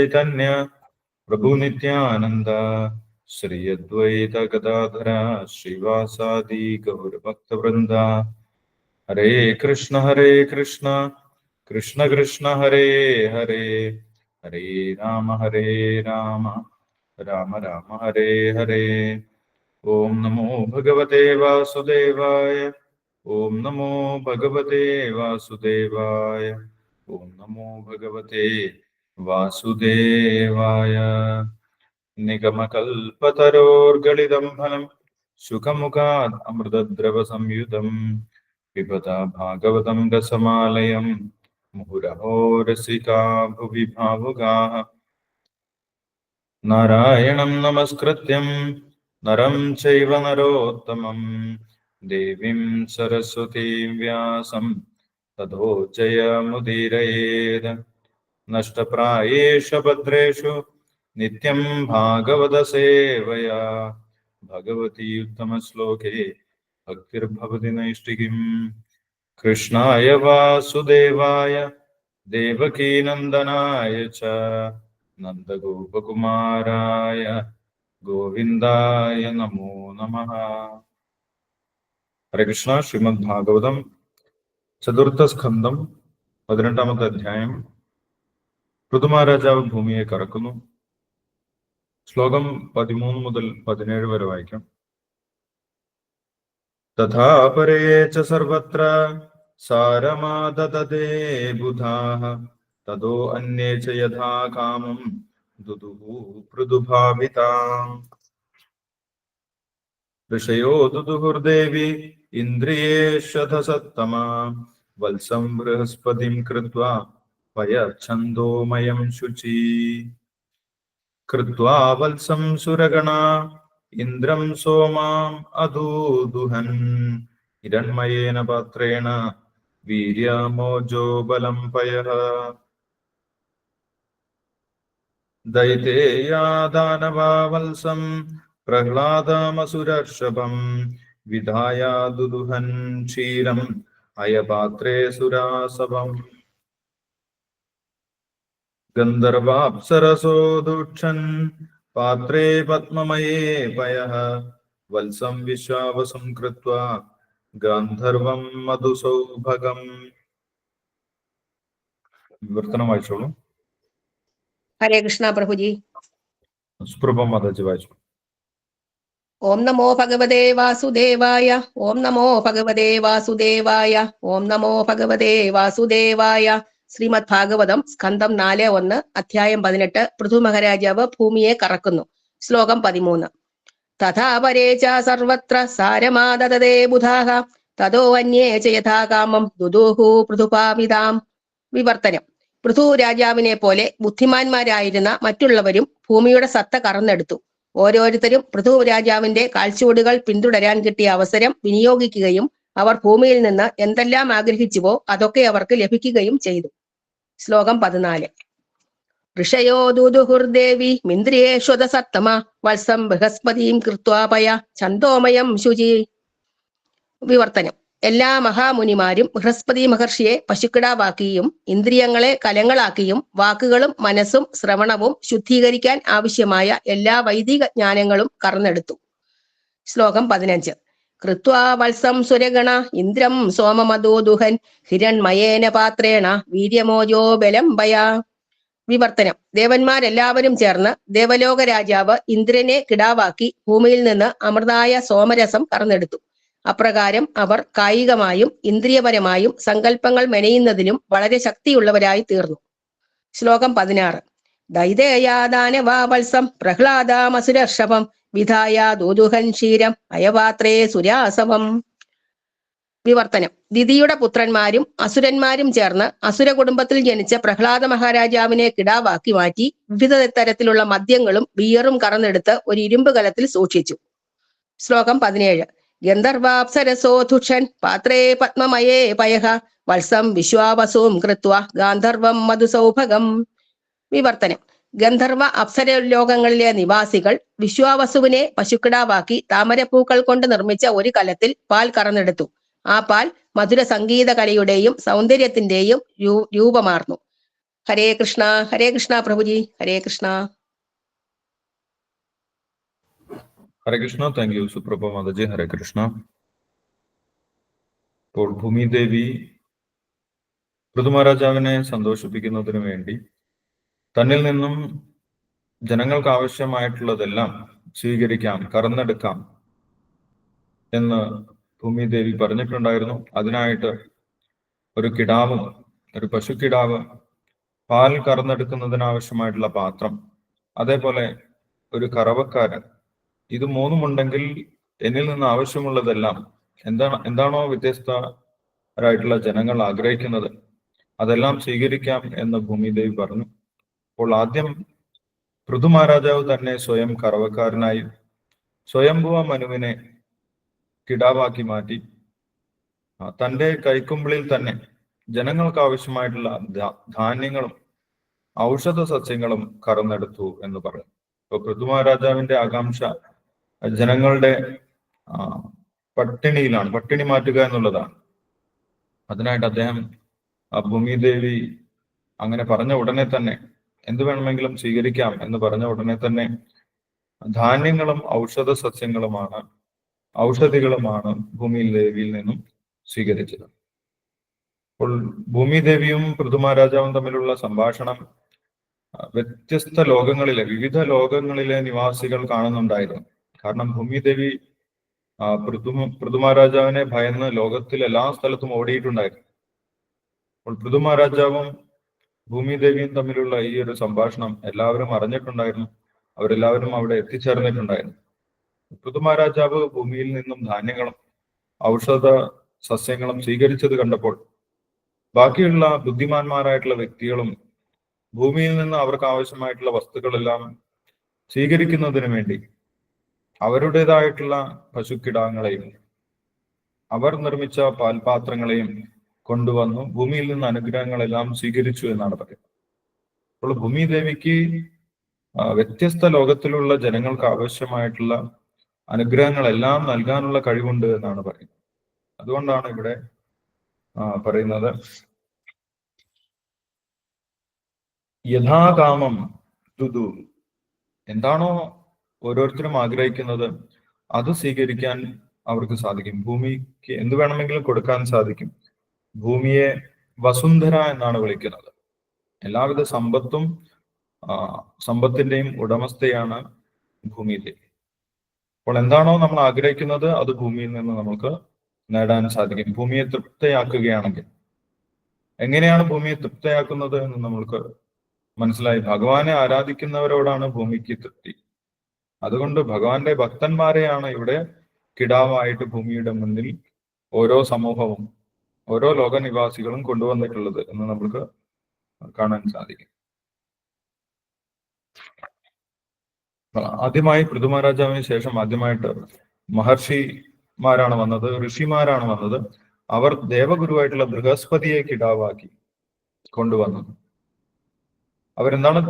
चैतन्य, प्रभु नित्यानंद श्री अद्वैत गदाधर श्रीवासादि गौर भक्त वृंदा हरे कृष्ण हरे कृष्ण कृष्ण कृष्ण, हरे हरे हरे राम हरे राम राम राम, हरे हरे। ओम नमो भगवते वासुदेवाय, ओम नमो भगवते वासुदेवाय, ओम नमो भगवते വാസുദേവായ. നിഗമകൽപതരോർഗളിതംഭനം സുഖമുഖാത് അമൃതദ്രവസംയുതം പിബത ഭാഗവതം രസമാലയം മുഹുരഹോ രസികാ ഭുവി ഭാവുകാ നാരായണം നമസ്കൃത്യം നരം ചൈവ നരോത്തമം ദേവീം സരസ്വതീം വ്യാസം തഥോചയമുദീരയേത് नष्टप्रायेषु भद्रेषु नित्यं भागवतसेवया भगवती उत्तमश्लोके भक्तिर्भवति नैष्टिकीम् कृष्णाय वासुदेवाय देवकीनन्दनाय च नन्दगोपकुमाराय गोविन्दाय नमो नमः ഹരേ കൃഷ്ണ ശ്രീമദ് ഭാഗവതം ചതുർത്ഥ സ്കന്ധം പതിനെട്ടാമത്തെ അധ്യായം ഋതുമാരാജാവ് ഭൂമിയെ കറക്കുന്നു. ശ്ലോകം പതിമൂന്ന് മുതൽ പതിനേഴ് വരെ വായിക്കാം. തഥാ പരേ ച സർവത്ര സാരമാദതേ ബുധാഃ തതോ അന്യേ ച യഥാ കാമം ദുദുഹു പൃഥുഭാവിതാം. ഋഷയോ ദുദുഹുർദേവി ഇന്ദ്രിയേഷധസത്തമാ വത്സം ബൃഹസ്പതിം കൃത്വാ പയച്ഛന്തോമയം ശുചി. കൃത്വാ വത്സം സുരഗണ ഇന്ദ്രം സോമാം അധൂദുഹൻ ഹിരൺമയേന പാത്രേണ വീര്യമോജോ ബലം പയ. ദൈതേയാദാനവാവത്സം ദാനവാ വത്സം പ്രഹ്ലാദമസുരർഷഭം വിധായ ദുദുഹൻ ക്ഷീരം അയപാത്രേ സുരാസവം ഗന്ധർവാപ്സരസോ ദുക്ഷൻ പാത്രേ പത്മമയേ പയഃ വത്സം വിശ്വാവസം കൃത്വാ ഗാന്ധർവം മധുസൗഭഗം വിവർത്തനം വായിച്ചോളൂ ഹരേ കൃഷ്ണ പ്രഭുജി സ്പൃഭം മാതാജി വായിച്ചു ഓം നമോ ഭഗവതേ വാസുദേവായ ഓം നമോ ഭഗവതേ വാസുദേവായ ഓം നമോ ഭഗവതേ വാസുദേവായ ശ്രീമദ് ഭാഗവതം സ്കന്ധം നാല് ഒന്ന് അധ്യായം പതിനെട്ട് പൃഥു മഹാരാജാവ് ഭൂമിയെ കറക്കുന്നു. ശ്ലോകം പതിമൂന്ന്. തഥാ പരേ ച സർവത്ര സാരമാതേ ബുധാഹ തതോ അന്യേ ച യഥാകാമം ദുദൂഹു പൃഥുപാമിതാം. വിവർത്തനം. പൃഥു രാജാവിനെ പോലെ ബുദ്ധിമാന്മാരായിരുന്ന മറ്റുള്ളവരും ഭൂമിയുടെ സത്ത കറന്നെടുത്തു. ഓരോരുത്തരും പൃഥു രാജാവിന്റെ കാൽച്ചുവടുകൾ പിന്തുടരാൻ കിട്ടിയ അവസരം വിനിയോഗിക്കുകയും അവർ ഭൂമിയിൽ നിന്ന് എന്തെല്ലാം ആഗ്രഹിച്ചുവോ അതൊക്കെ അവർക്ക് ലഭിക്കുകയും ചെയ്തു. ശ്ലോകം പതിനാല്. ഋഷയോ ദുദുഹുർദേവി മിന്ദ്രിയേഷ്വത സത്തമ വത്സം ബൃഹസ്പതിയും കൃത്വാപയ ചന്തോമയം ശുചി. വിവർത്തനം. എല്ലാ മഹാമുനിമാരും ബൃഹസ്പതി മഹർഷിയെ പശുക്കിടാവാക്കിയും ഇന്ദ്രിയങ്ങളെ കലങ്ങളാക്കിയും വാക്കുകളും മനസ്സും ശ്രവണവും ശുദ്ധീകരിക്കാൻ ആവശ്യമായ എല്ലാ വൈദിക ജ്ഞാനങ്ങളും കറന്നെടുത്തു ശ്ലോകം പതിനഞ്ച്. കൃത്വാ വത്സം സുരഗണ ഇന്ദ്രം സോമമതോ ദുഹൻ ഹിരൺമയേന പാത്രേണ വീര്യമോജോ ബലം ഭയ വിവർത്തനം. ദേവന്മാരെല്ലാവരും ചേർന്ന് ദേവലോക രാജാവ് ഇന്ദ്രനെ കിടാവാക്കി ഭൂമിയിൽ നിന്ന് അമൃതായ സോമരസം കറന്നെടുത്തു. അപ്രകാരം അവർ കായികമായും ഇന്ദ്രിയപരമായും സങ്കല്പങ്ങൾ മെനയുന്നതിലും വളരെ ശക്തിയുള്ളവരായി തീർന്നു. ശ്ലോകം പതിനാറ്. ദൈതേയാദാനവാ വത്സം പ്രഹ്ലാദാമസുരർഷഭം വിധായ ദൂതുഹൻ ക്ഷീരം അയപാത്രേ സുരാസവം. വിവർത്തനം. ദിതിയുടെ പുത്രന്മാരും അസുരന്മാരും ചേർന്ന് അസുര കുടുംബത്തിൽ ജനിച്ച പ്രഹ്ലാദ മഹാരാജാവിനെ കിടാവാക്കി മാറ്റി വിവിധ തരത്തിലുള്ള മദ്യങ്ങളും ബിയറും കറന്നെടുത്ത് ഒരു ഇരുമ്പ് കലത്തിൽ സൂക്ഷിച്ചു. ശ്ലോകം പതിനേഴ്. ഗന്ധർവാപ്സരസോധുഷൻ പാത്രേ പത്മമയേ പയഹ വത്സം വിശ്വാവസവും കൃത്വ ഗാന്ധർവം മധുസൗഭകം വിവർത്തനം. ഗന്ധർവ അപ്സര ലോകങ്ങളിലെ നിവാസികൾ വിശ്വാവസുവിനെ പശുക്കിടാവാക്കി താമരപ്പൂക്കൾ കൊണ്ട് നിർമ്മിച്ച ഒരു കലത്തിൽ പാൽ കറന്നെടുത്തു. ആ പാൽ മധുര സംഗീത കലയുടെയും സൗന്ദര്യത്തിന്റെയും രൂപമാർന്നു. Hare Krishna Hare Krishna പ്രഭുജി Hare Krishna. Hare Krishna thank you Suprabha Mataji Hare Krishna. ഇപ്പോൾ ഭൂമിദേവി ഋതുമഹാരാജാവിനെ സന്തോഷിപ്പിക്കുന്നതിന് വേണ്ടി തന്നിൽ നിന്നും ജനങ്ങൾക്ക് ആവശ്യമായിട്ടുള്ളതെല്ലാം സ്വീകരിക്കാം കറന്നെടുക്കാം എന്ന് ഭൂമിദേവി പറഞ്ഞിട്ടുണ്ടായിരുന്നു. അതിനായിട്ട് ഒരു കിടാവ് ഒരു പശുക്കിടാവ് പാൽ കറന്നെടുക്കുന്നതിനാവശ്യമായിട്ടുള്ള പാത്രം അതേപോലെ ഒരു കറവക്കാരൻ. ഇത് മൂന്നുമുണ്ടെങ്കിൽ എന്നിൽ നിന്ന് ആവശ്യമുള്ളതെല്ലാം എന്താണ് എന്താണോ വ്യത്യസ്തരായിട്ടുള്ള ജനങ്ങൾ ആഗ്രഹിക്കുന്നത് അതെല്ലാം സ്വീകരിക്കാം എന്ന് ഭൂമിദേവി പറഞ്ഞു. അപ്പോൾ ആദ്യം പൃഥു മഹാരാജാവ് തന്നെ സ്വയം കറവക്കാരനായി സ്വയംഭുവ മനുവിനെ കിടാവാക്കി മാറ്റി. തന്റെ കൈക്കുമ്പിളിൽ തന്നെ ജനങ്ങൾക്ക് ആവശ്യമായിട്ടുള്ള ധാന്യങ്ങളും ഔഷധ സസ്യങ്ങളും കറന്നെടുത്തു എന്ന് പറഞ്ഞു. ഇപ്പൊ പൃഥു മഹാരാജാവിന്റെ ആകാംക്ഷ ജനങ്ങളുടെ പട്ടിണിയിലാണ് പട്ടിണി മാറ്റുക എന്നുള്ളതാണ്. അതിനായിട്ട് അദ്ദേഹം ഭൂമിദേവി അങ്ങനെ പറഞ്ഞ ഉടനെ തന്നെ എന്ത് വേണമെങ്കിലും സ്വീകരിക്കാം എന്ന് പറഞ്ഞ ഉടനെ തന്നെ ധാന്യങ്ങളും ഔഷധ സസ്യങ്ങളുമാണ് ഔഷധികളുമാണ് ഭൂമിയിൽ ദേവിയിൽ നിന്നും സ്വീകരിച്ചത്. അപ്പോൾ ഭൂമിദേവിയും പൃഥുമഹാരാജാവും തമ്മിലുള്ള സംഭാഷണം വ്യത്യസ്ത ലോകങ്ങളിലെ വിവിധ ലോകങ്ങളിലെ നിവാസികൾ കാണുന്നുണ്ടായിരുന്നു. കാരണം ഭൂമിദേവി പൃഥു പൃഥുമഹാരാജാവിനെ ഭയന്ന് ലോകത്തിൽ എല്ലാ സ്ഥലത്തും ഓടിയിട്ടുണ്ടായിരുന്നു. അപ്പോൾ പൃഥുമഹാരാജാവും ഭൂമിദേവിയും തമ്മിലുള്ള ഈ ഒരു സംഭാഷണം എല്ലാവരും അറിഞ്ഞിട്ടുണ്ടായിരുന്നു. അവരെല്ലാവരും അവിടെ എത്തിച്ചേർന്നിട്ടുണ്ടായിരുന്നു. മഹാരാജാവ് ഭൂമിയിൽ നിന്നും ധാന്യങ്ങളും ഔഷധ സസ്യങ്ങളും സ്വീകരിച്ചത് കണ്ടപ്പോൾ ബാക്കിയുള്ള ബുദ്ധിമാന്മാരായിട്ടുള്ള വ്യക്തികളും ഭൂമിയിൽ നിന്ന് അവർക്ക് ആവശ്യമായിട്ടുള്ള വസ്തുക്കളെല്ലാം സ്വീകരിക്കുന്നതിന് വേണ്ടി അവരുടേതായിട്ടുള്ള പശുക്കിടാങ്ങളെയും അവർ നിർമ്മിച്ച പാൽപാത്രങ്ങളെയും കൊണ്ടുവന്നു. ഭൂമിയിൽ നിന്ന് അനുഗ്രഹങ്ങളെല്ലാം സ്വീകരിച്ചു എന്നാണ് പറയുന്നത്. അപ്പോൾ ഭൂമിദേവിക്ക് ദേവിക്ക് വ്യത്യസ്ത ലോകത്തിലുള്ള ജനങ്ങൾക്ക് ആവശ്യമായിട്ടുള്ള അനുഗ്രഹങ്ങളെല്ലാം നൽകാനുള്ള കഴിവുണ്ട് എന്നാണ് പറയുന്നത്. അതുകൊണ്ടാണ് ഇവിടെ പറയുന്നത് യഥാകാമം തുതു. എന്താണോ ഓരോരുത്തരും ആഗ്രഹിക്കുന്നത് അത് സ്വീകരിക്കാൻ അവർക്ക് സാധിക്കും. ഭൂമിക്ക് എന്ത് വേണമെങ്കിലും കൊടുക്കാൻ സാധിക്കും. ഭൂമിയെ വസുന്ധര എന്നാണ് വിളിക്കുന്നത്. എല്ലാവിധ സമ്പത്തും സമ്പത്തിന്റെയും ഉടമസ്ഥയാണ് ഭൂമിദേവി അപ്പോൾ എന്താണോ നമ്മൾ ആഗ്രഹിക്കുന്നത് അത് ഭൂമിയിൽ നിന്ന് നമുക്ക് നേടാൻ സാധിക്കും. ഭൂമിയെ തൃപ്തയാക്കുകയാണെങ്കിൽ. എങ്ങനെയാണ് ഭൂമിയെ തൃപ്തയാക്കുന്നത് എന്ന് നമ്മൾക്ക് മനസ്സിലായി. ഭഗവാനെ ആരാധിക്കുന്നവരോടാണ് ഭൂമിക്ക് തൃപ്തി. അതുകൊണ്ട് ഭഗവാന്റെ ഭക്തന്മാരെയാണ് ഇവിടെ കിടാവായിട്ട് ഭൂമിയുടെ മുന്നിൽ ഓരോ സമൂഹവും ഓരോ ലോക നിവാസികളും കൊണ്ടുവന്നിട്ടുള്ളത് എന്ന് നമുക്ക് കാണാൻ സാധിക്കും. ആദ്യമായി പൃഥുമഹാരാജാവിന് ശേഷം ആദ്യമായിട്ട് മഹർഷിമാരാണ് വന്നത് ഋഷിമാരാണ് വന്നത്. അവർ ദേവഗുരുവായിട്ടുള്ള ബൃഹസ്പതിയെ കിടാവാക്കി കൊണ്ടുവന്നത് അവരെന്താണ്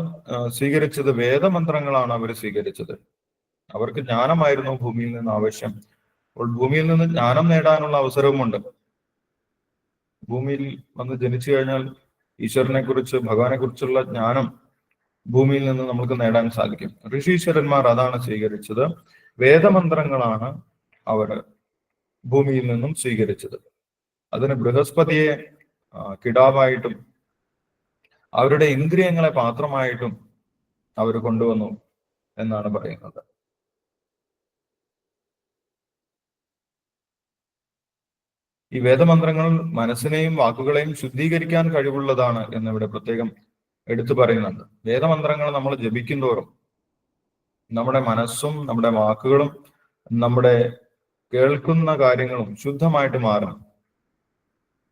സ്വീകരിച്ചത്? വേദമന്ത്രങ്ങളാണ് അവർ സ്വീകരിച്ചത്. അവർക്ക് ജ്ഞാനമായിരുന്നു ഭൂമിയിൽ നിന്ന് ആവശ്യം. അപ്പോൾ ഭൂമിയിൽ നിന്ന് ജ്ഞാനം നേടാനുള്ള അവസരവുമുണ്ട്. ഭൂമിയിൽ വന്ന് ജനിച്ചു കഴിഞ്ഞാൽ ഈശ്വരനെ കുറിച്ച് ഭഗവാനെ കുറിച്ചുള്ള ജ്ഞാനം ഭൂമിയിൽ നിന്ന് നമുക്ക് നേടാൻ സാധിക്കും. ഋഷീശ്വരന്മാർ അതാണ് സ്വീകരിച്ചത്. വേദമന്ത്രങ്ങളാണ് അവർ ഭൂമിയിൽ നിന്നും സ്വീകരിച്ചത്. അതിന് ബൃഹസ്പതിയെ കിടാവായിട്ടും അവരുടെ ഇന്ദ്രിയങ്ങളെ പാത്രമായിട്ടും അവർ കൊണ്ടുവന്നു എന്നാണ് പറയുന്നത്. ഈ വേദമന്ത്രങ്ങൾ മനസ്സിനെയും വാക്കുകളെയും ശുദ്ധീകരിക്കാൻ കഴിവുള്ളതാണ് എന്നിവിടെ പ്രത്യേകം എടുത്തു പറയുന്നുണ്ട്. വേദമന്ത്രങ്ങൾ നമ്മൾ ജപിക്കുന്തോറും നമ്മുടെ മനസ്സും നമ്മുടെ വാക്കുകളും നമ്മുടെ കേൾക്കുന്ന കാര്യങ്ങളും ശുദ്ധമായിട്ട് മാറും.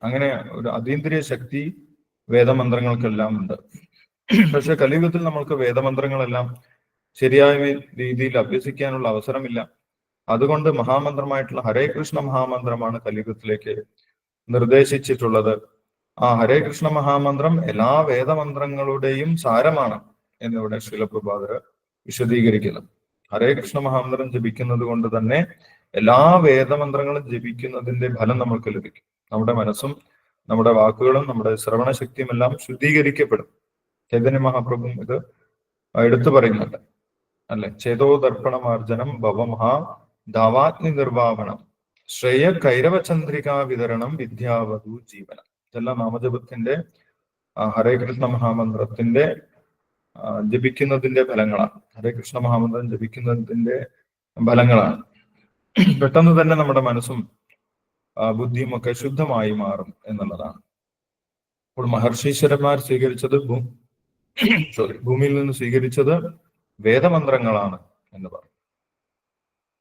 അങ്ങനെ ഒരു അതീന്ദ്രിയ ശക്തി വേദമന്ത്രങ്ങൾക്കെല്ലാം ഉണ്ട്. പക്ഷെ കലിയുഗത്തിൽ നമ്മൾക്ക് വേദമന്ത്രങ്ങളെല്ലാം ശരിയായ രീതിയിൽ അഭ്യസിക്കാനുള്ള അവസരമില്ല. അതുകൊണ്ട് മഹാമന്ത്രമായിട്ടുള്ള ഹരേ കൃഷ്ണ മഹാമന്ത്രമാണ് കലിയുഗത്തിലേക്ക് നിർദ്ദേശിച്ചിട്ടുള്ളത്. ആ ഹരേ കൃഷ്ണ മഹാമന്ത്രം എല്ലാ വേദമന്ത്രങ്ങളുടെയും സാരമാണ് എന്നിവിടെ ശിലപ്രഭാതർ വിശദീകരിക്കുന്നത് ഹരേ കൃഷ്ണ മഹാമന്ത്രം ജപിക്കുന്നത് കൊണ്ട് തന്നെ എല്ലാ വേദമന്ത്രങ്ങളും ജപിക്കുന്നതിന്റെ ഫലം നമ്മൾക്ക് ലഭിക്കും. നമ്മുടെ മനസ്സും നമ്മുടെ വാക്കുകളും നമ്മുടെ ശ്രവണശക്തിയും എല്ലാം ശുദ്ധീകരിക്കപ്പെടും. ചൈതന്യ മഹാപ്രഭു ഇത് എടുത്തു പറയുന്നുണ്ട്. അല്ലെ? ചേതോ ദർപ്പണമാർജനം ഭവമഹാ ധാവാഗ്നി നിർവാഹണം ശ്രേയ കൈരവചന്ദ്രികാ വിതരണം വിദ്യാവധു ജീവനം. ഇതെല്ലാം നാമജപത്തിന്റെ ഹരേ കൃഷ്ണ മഹാമന്ത്രത്തിന്റെ ജപിക്കുന്നതിന്റെ ഫലങ്ങളാണ്. ഹരേ കൃഷ്ണ മഹാമന്ത്രം ജപിക്കുന്നതിന്റെ ഫലങ്ങളാണ്. പെട്ടെന്ന് തന്നെ നമ്മുടെ മനസ്സും ബുദ്ധിയും ഒക്കെ ശുദ്ധമായി മാറും എന്നുള്ളതാണ്. അപ്പോൾ മഹർഷീശ്വരന്മാർ സ്വീകരിച്ചത് ഭൂ സോറി ഭൂമിയിൽ നിന്ന് സ്വീകരിച്ചത് വേദമന്ത്രങ്ങളാണ് എന്ന് പറഞ്ഞു.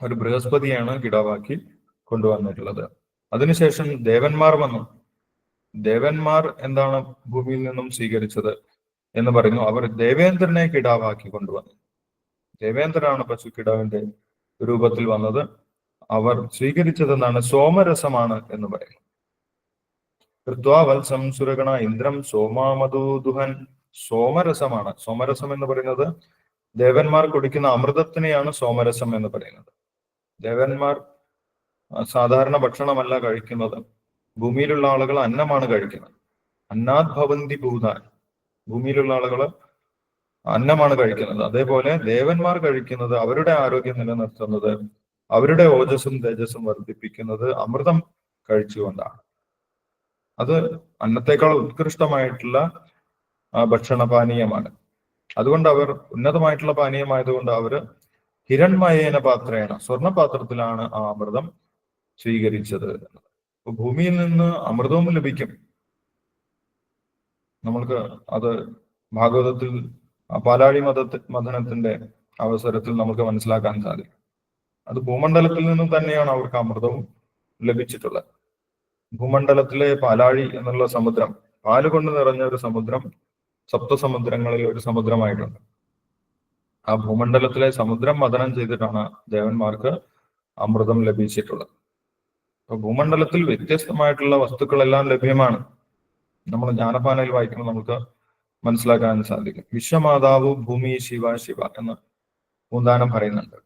ഒരു ബൃഹസ്പതിയാണ് കിടാവാക്കി കൊണ്ടുവന്നിട്ടുള്ളത്. അതിനുശേഷം ദേവന്മാർ വന്നു. ദേവന്മാർ എന്താണ് ഭൂമിയിൽ നിന്നും സ്വീകരിച്ചത് എന്ന് പറയുന്നു. അവർ ദേവേന്ദ്രനെ കിടാവാക്കി കൊണ്ടുവന്നു. ദേവേന്ദ്രനാണ് പശു കിടാവിന്റെ രൂപത്തിൽ വന്നത്. അവർ സ്വീകരിച്ചത് എന്നാണ് സോമരസമാണ് എന്ന് പറയുന്നത് കൃത്വാവത്സം സുരഗണ ഇന്ദ്രം സോമാമധൂദുഹൻ സോമരസമാണ്. സോമരസം എന്ന് പറയുന്നത് ദേവന്മാർ കുടിക്കുന്ന അമൃതത്തിനെയാണ് സോമരസം എന്ന് പറയുന്നത്. ദേവന്മാർ സാധാരണ ഭക്ഷണമല്ല കഴിക്കുന്നത്. ഭൂമിയിലുള്ള ആളുകൾ അന്നമാണ് കഴിക്കുന്നത്. അന്നാത് ഭവന്തി ഭൂതാൻ. ഭൂമിയിലുള്ള ആളുകൾ അന്നമാണ് കഴിക്കുന്നത്. അതേപോലെ ദേവന്മാർ കഴിക്കുന്നത് അവരുടെ ആരോഗ്യം നിലനിർത്തുന്നത് അവരുടെ ഓജസ്സും തേജസ്സും വർദ്ധിപ്പിക്കുന്നത് അമൃതം കഴിച്ചുകൊണ്ടാണ് അത് അന്നത്തേക്കാൾ ഉത്കൃഷ്ടമായിട്ടുള്ള ഭക്ഷണ പാനീയമാണ് അതുകൊണ്ട് അവർ ഉന്നതമായിട്ടുള്ള പാനീയമായതുകൊണ്ട് അവർ ഹിരൺമയേന പാത്രേണ. സ്വർണപാത്രത്തിലാണ് ആ അമൃതം സ്വീകരിച്ചത് ഭൂമിയിൽ നിന്ന് അമൃതവും ലഭിക്കും. നമ്മൾക്ക് അത് ഭാഗവതത്തിൽ പാലാഴി മത മഥനത്തിന്റെ അവസരത്തിൽ നമുക്ക് മനസ്സിലാക്കാൻ സാധിക്കും. അത് ഭൂമണ്ഡലത്തിൽ നിന്നും തന്നെയാണ് അവർക്ക് അമൃതവും ലഭിച്ചിട്ടുള്ളത്. ഭൂമണ്ഡലത്തിലെ പാലാഴി എന്നുള്ള സമുദ്രം പാൽ കൊണ്ട് നിറഞ്ഞ ഒരു സമുദ്രം സപ്തസമുദ്രങ്ങളിൽ ഒരു സമുദ്രമായിട്ടുണ്ട്. ആ ഭൂമണ്ഡലത്തിലെ സമുദ്രം മതനം ചെയ്തിട്ടാണ് ദേവന്മാർക്ക് അമൃതം ലഭിച്ചിട്ടുള്ളത്. അപ്പൊ ഭൂമണ്ഡലത്തിൽ വ്യത്യസ്തമായിട്ടുള്ള വസ്തുക്കളെല്ലാം ലഭ്യമാണ്. നമ്മൾ ജ്ഞാനപാനയിൽ വായിക്കുമ്പോൾ നമുക്ക് മനസ്സിലാക്കാൻ സാധിക്കും. വിശ്വമാതാവ് ഭൂമി ശിവ ശിവ എന്ന് പൂന്താനം പറയുന്നുണ്ട്.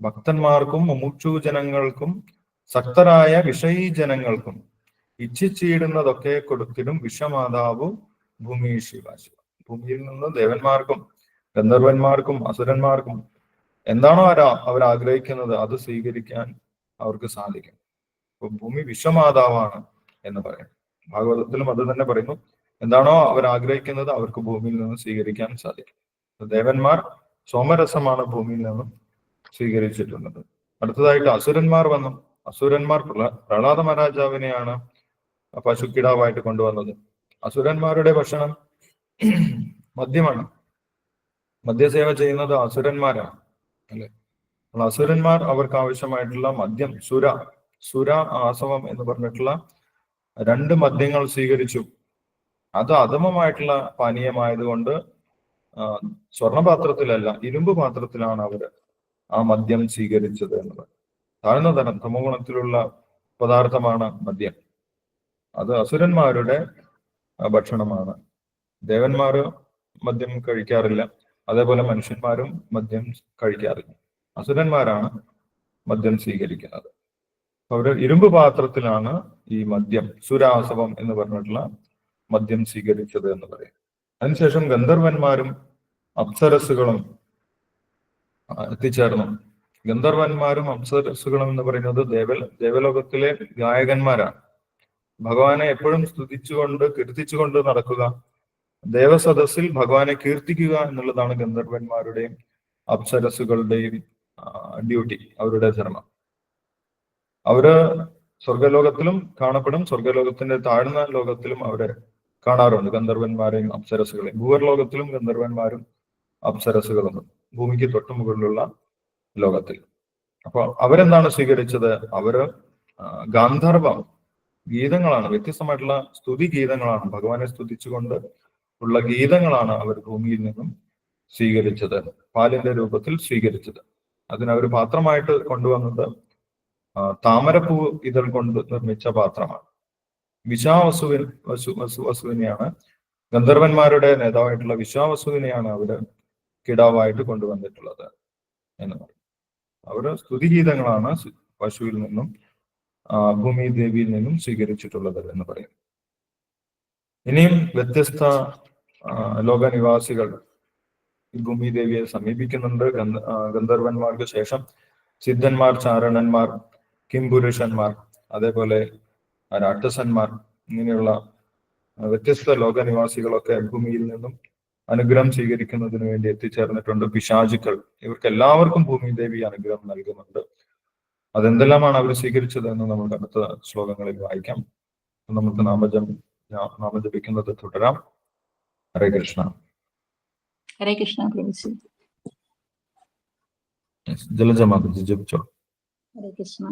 ഭക്തന്മാർക്കും മുമുക്ഷു ജനങ്ങൾക്കും ശക്തരായ വിഷയീ ജനങ്ങൾക്കും ഇച്ഛിച്ചിടുന്നതൊക്കെ കൊടുത്തിടും വിശ്വമാതാവ് ഭൂമി ശിവ ശിവ. ഭൂമിയിൽ നിന്ന് ദേവന്മാർക്കും ഗന്ധർവന്മാർക്കും അസുരന്മാർക്കും എന്താണോ അവർ അവർ ആഗ്രഹിക്കുന്നത് അത് സ്വീകരിക്കാൻ അവർക്ക് സാധിക്കും. അപ്പൊ ഭൂമി വിശ്വമാതാവാണ് എന്ന് പറയും. ഭാഗവതത്തിലും അത് തന്നെ പറയുന്നു. എന്താണോ അവർ ആഗ്രഹിക്കുന്നത് അവർക്ക് ഭൂമിയിൽ നിന്ന് സ്വീകരിക്കാൻ സാധിക്കും. ദേവന്മാർ സോമരസമാണ് ഭൂമിയിൽ നിന്നും സ്വീകരിച്ചിട്ടുള്ളത്. അടുത്തതായിട്ട് അസുരന്മാർ വന്നു. അസുരന്മാർ പ്രഹ്ലാ- പ്രഹ്ലാദ മഹാരാജാവിനെയാണ് പശുക്കിടാവായിട്ട് കൊണ്ടുവന്നത്. അസുരന്മാരുടെ ഭക്ഷണം മദ്യമാണ്. മദ്യസേവ ചെയ്യുന്നത് അസുരന്മാരാണ് അല്ലെ? അസുരന്മാർ അവർക്ക് ആവശ്യമായിട്ടുള്ള മദ്യം സുര സുര ആസവം എന്ന് പറഞ്ഞിട്ടുള്ള രണ്ട് മദ്യങ്ങൾ സ്വീകരിച്ചു. അത് അധമമായിട്ടുള്ള പാനീയമായതുകൊണ്ട് സ്വർണപാത്രത്തിലല്ല ഇരുമ്പ് പാത്രത്തിലാണ് അവർ ആ മദ്യം സ്വീകരിച്ചത് എന്നത്. താഴ്ന്ന തരം തമോഗുണത്തിലുള്ള പദാർത്ഥമാണ് മദ്യം. അത് അസുരന്മാരുടെ ഭക്ഷണമാണ്. ദേവന്മാർ മദ്യം കഴിക്കാറില്ല. അതേപോലെ മനുഷ്യന്മാരും മദ്യം കഴിക്കാറില്ല. അസുരന്മാരാണ് മദ്യം സ്വീകരിക്കുന്നത്. അവർ ഇരുമ്പ് പാത്രത്തിലാണ് ഈ മദ്യം സുരാസവം എന്ന് പറഞ്ഞിട്ടുള്ള മദ്യം സ്വീകരിച്ചത് എന്ന് പറയും. അതിനുശേഷം ഗന്ധർവന്മാരും അപ്സരസുകളും എത്തിച്ചേർന്നു. ഗന്ധർവന്മാരും അപ്സരസുകളും എന്ന് പറയുന്നത് ദേവ ദേവലോകത്തിലെ ഗായകന്മാരാണ്. ഭഗവാനെ എപ്പോഴും സ്തുതിച്ചുകൊണ്ട് കീർത്തിച്ചുകൊണ്ട് നടക്കുക. ദേവസദസ്സിൽ ഭഗവാനെ കീർത്തിക്കുക എന്നുള്ളതാണ് ഗന്ധർവന്മാരുടെയും അപ്സരസുകളുടെയും ഡ്യൂട്ടി അവരുടെ ധർമ്മം. അവർ സ്വർഗലോകത്തിലും കാണപ്പെടും സ്വർഗലോകത്തിന്റെ താഴ്ന്ന ലോകത്തിലും അവരെ കാണാറുണ്ട് ഗന്ധർവന്മാരെയും അപ്സരസുകളെയും ഭൂവർലോകത്തിലും ഗന്ധർവന്മാരും അപ്സരസുകളും ഭൂമിക്ക് തൊട്ടു മുകളിലുള്ള ലോകത്തിൽ. അപ്പൊ അവരെന്താണ് സ്വീകരിച്ചത്? അവർ ഗാന്ധർവം ഗീതങ്ങളാണ് വ്യത്യസ്തമായിട്ടുള്ള സ്തുതി ഗീതങ്ങളാണ് ഭഗവാനെ സ്തുതിച്ചുകൊണ്ട് ഉള്ള ഗീതങ്ങളാണ് അവർ ഭൂമിയിൽ നിന്നും സ്വീകരിച്ചത് പാലിന്റെ രൂപത്തിൽ സ്വീകരിച്ചത്. അതിനവർ പാത്രമായിട്ട് കൊണ്ടുവന്നത് താമരപ്പൂ ഇതൾ കൊണ്ട് നിർമ്മിച്ച പാത്രമാണ്. വിശാവസുവിൻ വസു വസു വസുവിനെയാണ് ഗന്ധർവന്മാരുടെ നേതാവായിട്ടുള്ള വിശ്വാവസുവിനെയാണ് അവർ കിടാവായിട്ട് കൊണ്ടുവന്നിട്ടുള്ളത് എന്ന് പറയും. അവർ സ്തുതിഗീതങ്ങളാണ് പശുവിൽ നിന്നും ഭൂമി ദേവിയിൽ നിന്നും സ്വീകരിച്ചിട്ടുള്ളത് എന്ന് പറയും. ഇനിയും വ്യത്യസ്ത ലോകനിവാസികൾ ഭൂമി ദേവിയെ സമീപിക്കുന്നുണ്ട്. ഗന്ധ- ഗന്ധർവന്മാർക്ക് ശേഷം സിദ്ധന്മാർ ചാരണന്മാർ കിംപുരുഷന്മാർ അതേപോലെ രാക്ഷസന്മാർ ഇങ്ങനെയുള്ള വ്യത്യസ്ത ലോകനിവാസികളൊക്കെ ഭൂമിയിൽ നിന്നും അനുഗ്രഹം സ്വീകരിക്കുന്നതിന് വേണ്ടി എത്തിച്ചേർന്നിട്ടുണ്ട് പിശാചുക്കൾ. ഇവർക്ക് എല്ലാവർക്കും ഭൂമി ദേവി അനുഗ്രഹം നൽകുന്നുണ്ട്. അതെന്തെല്ലാമാണ് അവർ സ്വീകരിച്ചത് എന്ന് നമുക്ക് അടുത്ത ശ്ലോകങ്ങളിൽ വായിക്കാം. നമുക്ക് നാമജം നാമജപിക്കുന്നത് തുടരാം. ഹരേ കൃഷ്ണ ഹരേ കൃഷ്ണ പ്രഭുജി ജലജമാതി ജപിച്ചോ ഹരേ കൃഷ്ണ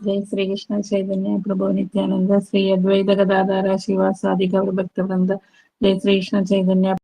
ജയ ശ്രീകൃഷ്ണ ചൈതന്യ പ്രഭു നിത്യാനന്ദ ശ്രീ അദ്വൈത ഗദാധാര ശിവാസാദി ഗൗരഭക്തവൃന്ദ ജയ ശ്രീകൃഷ്ണ ചൈതന്യ